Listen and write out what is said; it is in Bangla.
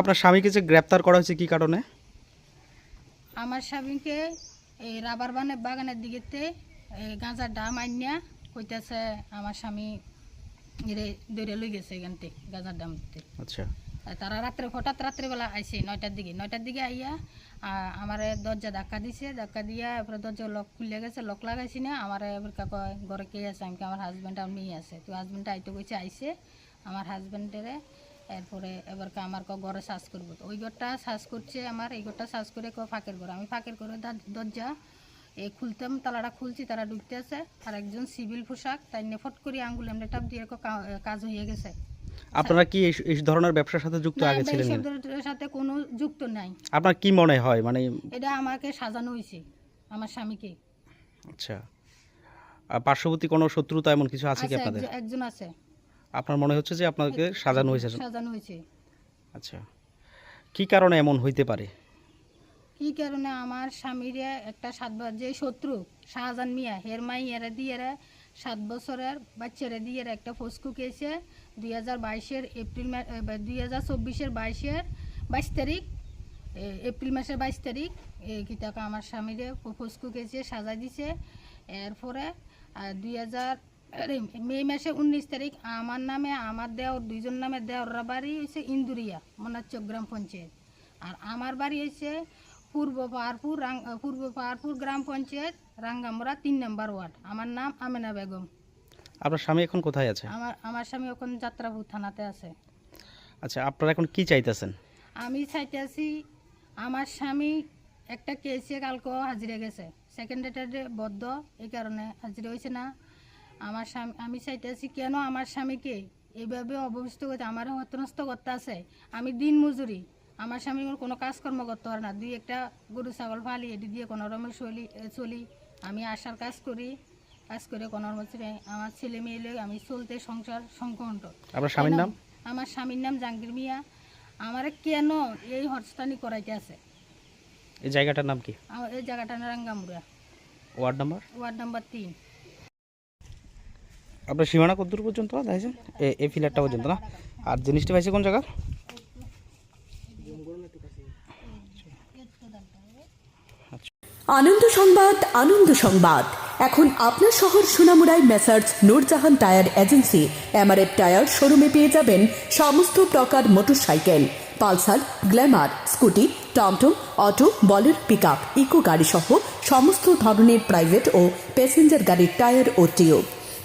আপনার স্বামীকে যে গ্রেপ্তার করা হয়েছে কি কারণে? আমার স্বামীকে এই রাবার বানে বাগানের দিকেতে এই গাঁজার ডাম আইনিয়া কইতাছে আমার স্বামী এরে দৌড়ে লই গেছে এখানতে গাঁজার ডামতে আচ্ছা। তারা রাত্রে হঠাৎ রাত্রেবেলা আইসে নয়টার দিকে নয়টার দিকে আইয়া আমার দরজা ধাক্কা দিছে ধাক্কা দিয়া এরপরে দরজা লক খুলে গেছে লক লাগাইছি না আমার এবার কয় ঘরে কে আছে? আমি আমার হাজব্যান্ড আর মেয়ে আছে? তো হাজব্যান্ড আইতে কইছে আইসে আমার হাজব্যান্ডেরে এরপরে এবার ক আমার ক ঘরে সার্চ করব তো। ওই ঘরটা সার্চ করছে আমার এই ঘরটা সার্চ করে ক ফাঁকের ঘর। আমি ফাঁকের ঘরে দরজা এ খুলতাম তালাটা খুলছি তারা ঢুকতে আছে। আর একজন সিভিল পোশাক তাই নিয়ে ফট করে আঙ্গুল এমনি টাপ দিয়ে কাজ হয়ে গেছে। আপনারা কি এই ধরনের ব্যবসার সাথে যুক্ত আগে ছিলেন? সাথে কোনো যুক্ত নাই। আপনার কি মনে হয় মানে এটা আমাকে সাজানো হয়েছে আমার স্বামীকে। আচ্ছা। আর পার্শ্ববর্তী কোনো শত্রুতা এমন কিছু আছে কি আপনাদের? একজন আছে। আপনার মনে হচ্ছে যে আপনাকে সাজানো হয়েছে সাজানো হয়েছে। আচ্ছা। কি কারণে এমন হইতে পারে? কি কারণে আমার স্বামীর একটা সাত যে শত্রু শাহজাহান মিয়া হের মাই এরা দিয়ে এরা সাত বছরের বাচ্চারা দিয়ে এরা একটা ফসকু খেয়েছে। দুই হাজার বাইশের এপ্রিল দুই হাজার চব্বিশের বাইশের বাইশ তারিখ এপ্রিল মাসের বাইশ তারিখ এই কিতাকা আমার স্বামীরে ফসকু খেয়েছে সাজা দিছে। এরপরে দুই হাজার মে মাসে উনিশ তারিখ আমার নামে আমার দেওর দুইজন নামে দেওররা বাড়ি হয়েছে ইন্দুরিয়া মনাচ্চক গ্রাম পঞ্চায়েত। আর আমার বাড়ি হয়েছে পূর্ব পাহাড়পুর পূর্ব পাহাড়পুর গ্রাম পঞ্চায়েত রাঙ্গামরা তিন নম্বর ওয়ার্ড। আমার নাম আমেনা বেগম। আপনার স্বামী এখন কোথায় আছে? আমার আমার স্বামী এখন যাত্রাপুর থানাতে আছে। আচ্ছা আপনারা এখন কি চাইতেছেন? আমি চাইতেছি আমার স্বামী একটা কেসে কালকে হাজিরা গেছে। সেকেন্ড ডেটে বদ্ধ এই কারণে হাজিরা হয়েছে না। আমার স্বামী আমি চাইতেছি কেন আমার স্বামীকে এইভাবে অবস্থিত করতে আমার হতনস্থ করতে আছে? আমি দিন মজুরি। আমার স্বামী কোনো কাজকর্ম করতে পারে না। দুই একটা গরু ছাগল ফালি এটি দিয়ে কোনো রকমের চলি চলি। আমি আশার কাজ করি কাজ করে কোনো রকমের আমার ছেলে মেয়ে আমি চলতে সংসার সংকট। আপনার স্বামীর নাম? আমার স্বামীর নাম জাহাঙ্গীর মিয়া। আমার কেন এই হরস্তানি করাইতে আছে? এই জায়গাটার নাম কি? এই জায়গাটা Narangamura ward number? Ward number তিন। আপনার সীমানা কতদূর পর্যন্ত দেখেছেন এই ফিলারটা পর্যন্ত না? আর জিনিসটা পাইছে কোন জায়গা আনন্দ সংবাদ আনন্দ সংবাদ। এখন আপনার শহর সোনামুড়ায় messrs Nurjahan tyre agency. MRF tyre শোরুমে পেয়ে যাবেন সমস্ত প্রকার মোটরসাইকেল। পালসার, গ্ল্যামার, স্কুটি, টমটম, auto, Bolero pick up Eco গাড়ি সহ সমস্ত ধরনের প্রাইভেট ও প্যাসেঞ্জার গাড়ির টায়ার ও টিউব।